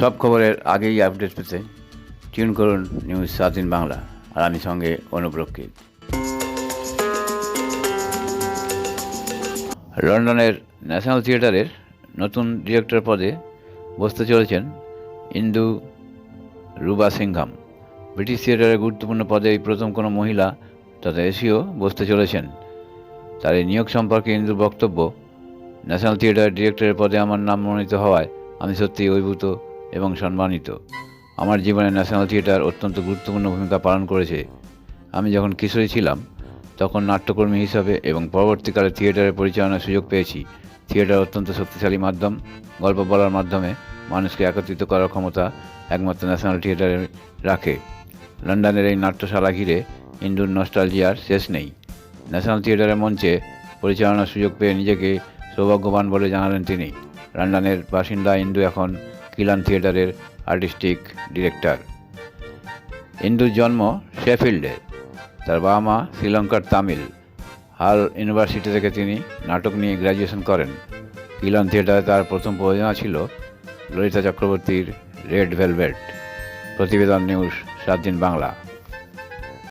সব খবরের আগেই আপডেট পেতে টিউন করুন নিউজ সাত দিন বাংলা আর আমি সঙ্গে অনুপ্রক্ষিত লন্ডনের ন্যাশনাল থিয়েটারের নতুন ডিরেক্টর পদে বসতে চলেছেন ইন্দু রুবা সিংহাম ব্রিটিশ থিয়েটারের গুরুত্বপূর্ণ পদে এই প্রথম কোনো মহিলা তথা এশীয় বসতে চলেছেন। তার এই নিয়োগ সম্পর্কে ইন্দুর বক্তব্য, ন্যাশনাল থিয়েটার ডিরেক্টরের পদে আমার নাম মনোনীত হওয়ায় আমি সত্যিই অভিভূত এবং সম্মানিত। আমার জীবনে ন্যাশনাল থিয়েটার অত্যন্ত গুরুত্বপূর্ণ ভূমিকা পালন করেছে। আমি যখন কিশোরী ছিলাম, তখন নাট্যকর্মী হিসাবে এবং পরবর্তীকালে থিয়েটারের পরিচালনার সুযোগ পেয়েছি। থিয়েটার অত্যন্ত শক্তিশালী মাধ্যম, গল্প বলার মাধ্যমে মানুষকে একত্রিত করার ক্ষমতা একমাত্র ন্যাশনাল থিয়েটারে রাখে। লন্ডনের এই নাট্যশালা ঘিরে ইন্দুর নস্টালজিয়ার শেষ নেই। ন্যাশনাল থিয়েটারের মঞ্চে পরিচালনার সুযোগ পেয়ে নিজেকে সৌভাগ্যবান বলে জানালেন তিনি। লন্ডনের বাসিন্দা ইন্দু এখন কিলান থিয়েটারের আর্টিস্টিক ডিরেক্টর। ইন্দুর জন্ম শেফিল্ডে। তার বাবা মা শ্রীলঙ্কার তামিল। হাল ইউনিভার্সিটি থেকে তিনি নাটক নিয়ে গ্র্যাজুয়েশন করেন। কিলান থিয়েটারে তার প্রথম প্রযোজনা ছিল ললিতা চক্রবর্তীর রেড ভেলভেট। প্রতিবেদন নিউজ সাত দিন বাংলা।